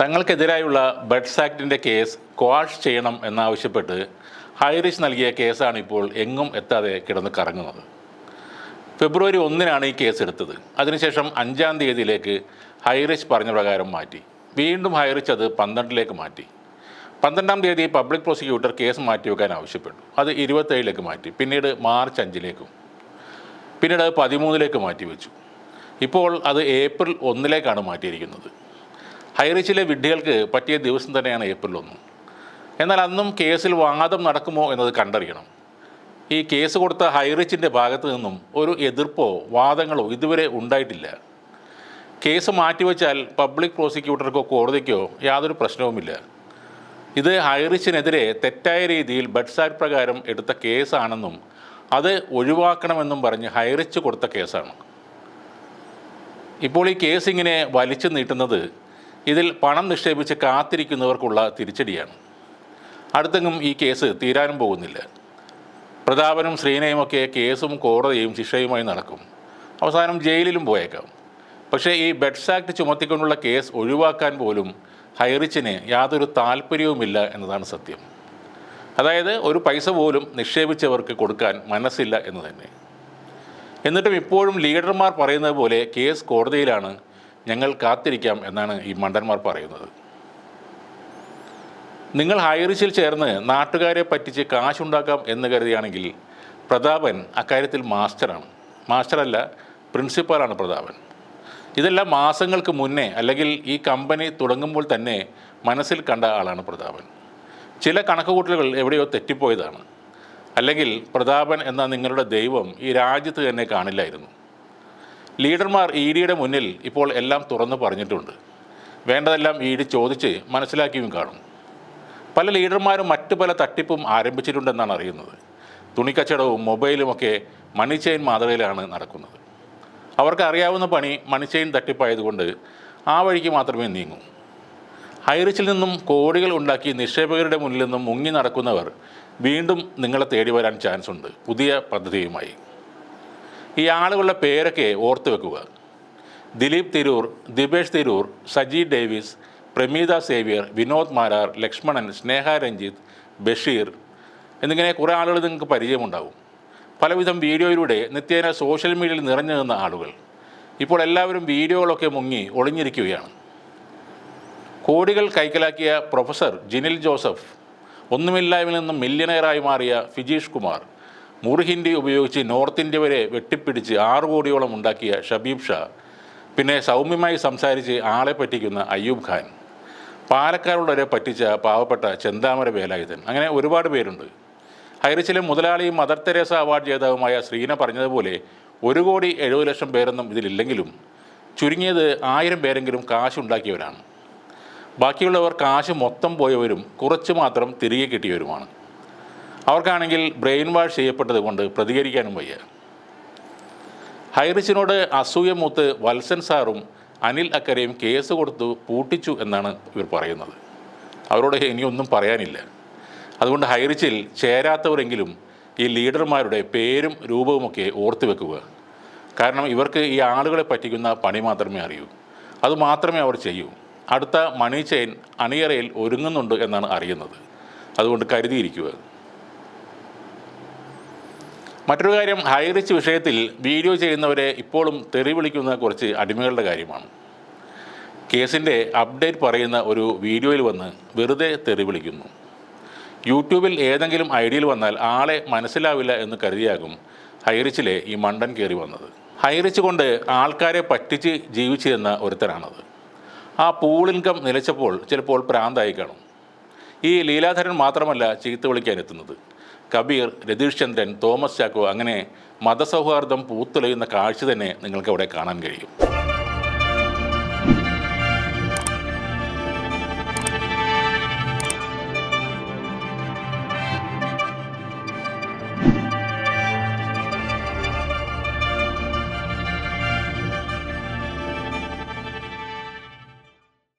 തങ്ങൾക്കെതിരായുള്ള BUDS ആക്ടിന്റെ case quash ചെയ്യണം എന്നാവശ്യപ്പെട്ട് ഹൈറിഷ് നൽകിയ കേസാണ് ഇപ്പോൾ എങ്ങും എത്താതെ കിടന്ന് കറങ്ങുന്നത്. ഫെബ്രുവരി ഒന്നിനാണ് ഈ കേസ് എടുത്തത്. അതിനുശേഷം അഞ്ചാം തീയതിയിലേക്ക് ഹൈറിഷ് പറഞ്ഞ പ്രകാരം മാറ്റി. വീണ്ടും ഹൈറിഷ് അത് പന്ത്രണ്ടിലേക്ക് മാറ്റി. പന്ത്രണ്ടാം തീയതി പബ്ലിക് പ്രോസിക്യൂട്ടർ കേസ് മാറ്റി മാറ്റിവെക്കാൻ ആവശ്യപ്പെട്ടു. അത് ഇരുപത്തേഴിലേക്ക് മാറ്റി. പിന്നീട് മാർച്ച് അഞ്ചിലേക്കും. പിന്നീട് അത് പതിമൂന്നിലേക്ക് മാറ്റിവെച്ചു ഇപ്പോൾ അത് ഏപ്രിൽ ഒന്നിലേക്കാണ് മാറ്റിയിരിക്കുന്നത്. ഹൈറിച്ചിലെ വിഡ്ഢികൾക്ക് പറ്റിയ ദിവസം തന്നെയാണ് ഏപ്രിൽ ഒന്ന്. എന്നാൽ അന്നും കേസിൽ വാദം നടക്കുമോ എന്നത് കണ്ടറിയണം. ഈ കേസ് കൊടുത്ത ഹൈറിച്ചിന്റെ ഭാഗത്തു നിന്നും ഒരു എതിർപ്പോ വാദങ്ങളോ ഇതുവരെ ഉണ്ടായിട്ടില്ല. കേസ് മാറ്റിവെച്ചാൽ പബ്ലിക് പ്രോസിക്യൂട്ടർക്കോ കോടതിക്കോ യാതൊരു പ്രശ്നവുമില്ല. ഇത് ഹൈറിച്ചിനെതിരെ തെറ്റായ രീതിയിൽ ബഡ്സാറ്റ് പ്രകാരം എടുത്ത കേസാണെന്നും അത് ഒഴിവാക്കണമെന്നും പറഞ്ഞ് ഹൈറിച്ച് കൊടുത്ത കേസാണ്. ഇപ്പോൾ ഈ കേസ് ഇങ്ങനെ വലിച്ചു നീട്ടുന്നത് ഇതിൽ പണം നിക്ഷേപിച്ച് കാത്തിരിക്കുന്നവർക്കുള്ള തിരിച്ചടിയാണ്. അടുത്തെങ്ങും ഈ കേസ് തീരാനും പോകുന്നില്ല. പ്രതാപനും ശ്രീനയുമൊക്കെ കേസും കോടതിയും ശിക്ഷയുമായി നടക്കും. അവസാനം ജയിലിലും പോയേക്കാം. പക്ഷേ ഈ ബെഡ്സ് ആക്ട് ചുമത്തിക്കൊണ്ടുള്ള കേസ് ഒഴിവാക്കാൻ പോലും ഹൈറിച്ചിന് യാതൊരു താല്പര്യവുമില്ല എന്നതാണ് സത്യം. അതായത് ഒരു പൈസ പോലും നിക്ഷേപിച്ചവർക്ക് കൊടുക്കാൻ മനസ്സില്ല എന്ന് തന്നെ. എന്നിട്ടും ഇപ്പോഴും ലീഡർമാർ പറയുന്നത് പോലെ കേസ് കോടതിയിലാണ് ഞങ്ങൾ കാത്തിരിക്കാം എന്നാണ് ഈ മണ്ടന്മാർ പറയുന്നത്. നിങ്ങൾ ഹൈറിസിൽ ചേർന്ന് നാട്ടുകാരെ പറ്റിച്ച് കാശുണ്ടാക്കാം എന്ന് കരുതിയാണെങ്കിൽ പ്രതാപൻ അക്കാര്യത്തിൽ മാസ്റ്ററാണ്. മാസ്റ്ററല്ല പ്രിൻസിപ്പാളാണ് പ്രതാപൻ. ഇതെല്ലാം മാസങ്ങൾക്ക് മുന്നേ അല്ലെങ്കിൽ ഈ കമ്പനി തുടങ്ങുമ്പോൾ തന്നെ മനസ്സിൽ കണ്ട ആളാണ് പ്രതാപൻ. ചില കണക്കുകൂട്ടലുകൾ എവിടെയോ തെറ്റിപ്പോയതാണ്. അല്ലെങ്കിൽ പ്രതാപൻ എന്ന നിങ്ങളുടെ ദൈവം ഈ രാജ്യത്ത് തന്നെ കാണില്ലായിരുന്നു. ലീഡർമാർ ഇ ഡിയുടെ മുന്നിൽ ഇപ്പോൾ എല്ലാം തുറന്നു പറഞ്ഞിട്ടുണ്ട്. വേണ്ടതെല്ലാം ഇ ഡി ചോദിച്ച് മനസ്സിലാക്കിയും കാണും. പല ലീഡർമാരും മറ്റു പല തട്ടിപ്പും ആരംഭിച്ചിട്ടുണ്ടെന്നാണ് അറിയുന്നത്. തുണിക്കച്ചടവും മൊബൈലുമൊക്കെ മണി ചെയിൻ മാതൃകയിലാണ് നടക്കുന്നത്. അവർക്ക് അറിയാവുന്ന പണി മണി ചെയിൻ തട്ടിപ്പായതുകൊണ്ട് ആ വഴിക്ക് മാത്രമേ നീങ്ങൂ. ഹൈറിച്ചിൽ നിന്നും കോടികൾ ഉണ്ടാക്കി നിക്ഷേപകരുടെ മുന്നിൽ നിന്നും മുങ്ങി നടക്കുന്നവർ വീണ്ടും നിങ്ങളെ തേടി വരാൻ ചാൻസ് ഉണ്ട് പുതിയ പദ്ധതിയുമായി. ഈ ആളുകളുടെ പേരൊക്കെ ഓർത്തു വെക്കുക. ദിലീപ് തിരൂർ ദിപേഷ് തിരൂർ സജി ഡേവിസ് പ്രമീത സേവ്യർ വിനോദ് മാരാർ ലക്ഷ്മണൻ സ്നേഹ രഞ്ജിത്ത് ബഷീർ എന്നിങ്ങനെ കുറേ ആളുകൾ നിങ്ങൾക്ക് പരിചയമുണ്ടാവും. പലവിധം വീഡിയോയിലൂടെ നിത്യേന സോഷ്യൽ മീഡിയയിൽ നിറഞ്ഞു നിന്ന ആളുകൾ ഇപ്പോൾ എല്ലാവരും വീഡിയോകളൊക്കെ മുങ്ങി ഒളിഞ്ഞിരിക്കുകയാണ്. കോടികൾ കൈക്കലാക്കിയ പ്രൊഫസർ ജിനിൽ ജോസഫ് ഒന്നുമില്ലായ്മയിൽ നിന്നും മില്യനെയറായി മാറിയ ഫിജീഷ് കുമാർ മുറിഹിന്ദി ഉപയോഗിച്ച് നോർത്ത് ഇന്ത്യ വരെ വെട്ടിപ്പിടിച്ച് ആറ് കോടിയോളം ഉണ്ടാക്കിയ ഷബീബ് ഷാ പിന്നെ സൗമ്യമായി സംസാരിച്ച് ആളെ പറ്റിക്കുന്ന അയ്യൂബ് ഖാൻ. പാലക്കാരുള്ളവരെ പറ്റിച്ച പാവപ്പെട്ട ചെന്താമര വേലായുധൻ. അങ്ങനെ ഒരുപാട് പേരുണ്ട്. ഹൈറിച്ചിലെ മുതലാളിയും മദർ തെരേസ അവാർഡ് ജേതാവുമായ ശ്രീന പറഞ്ഞതുപോലെ ഒരു കോടി എഴുപത് ലക്ഷം പേരൊന്നും ഇതിലില്ലെങ്കിലും ചുരുങ്ങിയത് ആയിരം പേരെങ്കിലും കാശുണ്ടാക്കിയവരാണ്. ബാക്കിയുള്ളവർ കാശ് മൊത്തം പോയവരും കുറച്ച് മാത്രം തിരികെ കിട്ടിയവരുമാണ്. അവർക്കാണെങ്കിൽ ബ്രെയിൻ വാഷ് ചെയ്യപ്പെട്ടത് കൊണ്ട് പ്രതികരിക്കാനും വയ്യ. ഹൈറിച്ചിനോട് അസൂയ മൂത്ത് വത്സൻ സാറും അനിൽ അക്കരയും കേസ് കൊടുത്തു പൂട്ടിച്ചു എന്നാണ് ഇവർ പറയുന്നത്. അവരോട് ഇനിയൊന്നും പറയാനില്ല. അതുകൊണ്ട് ഹൈറിച്ചിൽ ചേരാത്തവരെങ്കിലും ഈ ലീഡർമാരുടെ പേരും രൂപവുമൊക്കെ ഓർത്തു വെക്കുക. കാരണം ഇവർക്ക് ഈ ആളുകളെ പറ്റിക്കുന്ന പണി മാത്രമേ അറിയൂ. അതുമാത്രമേ അവർ ചെയ്യൂ. അടുത്ത മണി ചെയിൻ അണിയറയിൽ ഒരുങ്ങുന്നുണ്ട് എന്നാണ് അറിയുന്നത്. അതുകൊണ്ട് കരുതിയിരിക്കുക. മറ്റൊരു കാര്യം ഹൈറിച്ച് വിഷയത്തിൽ വീഡിയോ ചെയ്യുന്നവരെ ഇപ്പോഴും തെറി വിളിക്കുന്ന കുറച്ച് അടിമകളുടെ കാര്യമാണ്. കേസിന്റെ അപ്ഡേറ്റ് പറയുന്ന ഒരു വീഡിയോയിൽ വന്ന് വെറുതെ തെറി വിളിക്കുന്നു. യൂട്യൂബിൽ ഏതെങ്കിലും ഐഡിയയിൽ വന്നാൽ ആളെ മനസ്സിലാവില്ല എന്ന് കരുതിയാകും ഹൈറിച്ചിലെ ഈ മണ്ടൻ കയറി വന്നത്. ഹൈറിച്ച് കൊണ്ട് ആൾക്കാരെ പറ്റിച്ച് ജീവിച്ചിരുന്ന ഒരുത്തരാണത്. ആ പൂൾ ഇൻകം നിലച്ചപ്പോൾ ചിലപ്പോൾ പ്രാന്തായി കാണും. ഈ ലീലാധരൻ മാത്രമല്ല ചീത്ത വിളിക്കാൻ എത്തുന്നത്. കബീർ രതീഷ് ചന്ദ്രൻ തോമസ് ചാക്കോ അങ്ങനെ മതസൗഹാർദ്ദം പൂത്തുലയുന്ന കാഴ്ച തന്നെ നിങ്ങൾക്ക് അവിടെ കാണാൻ കഴിയും.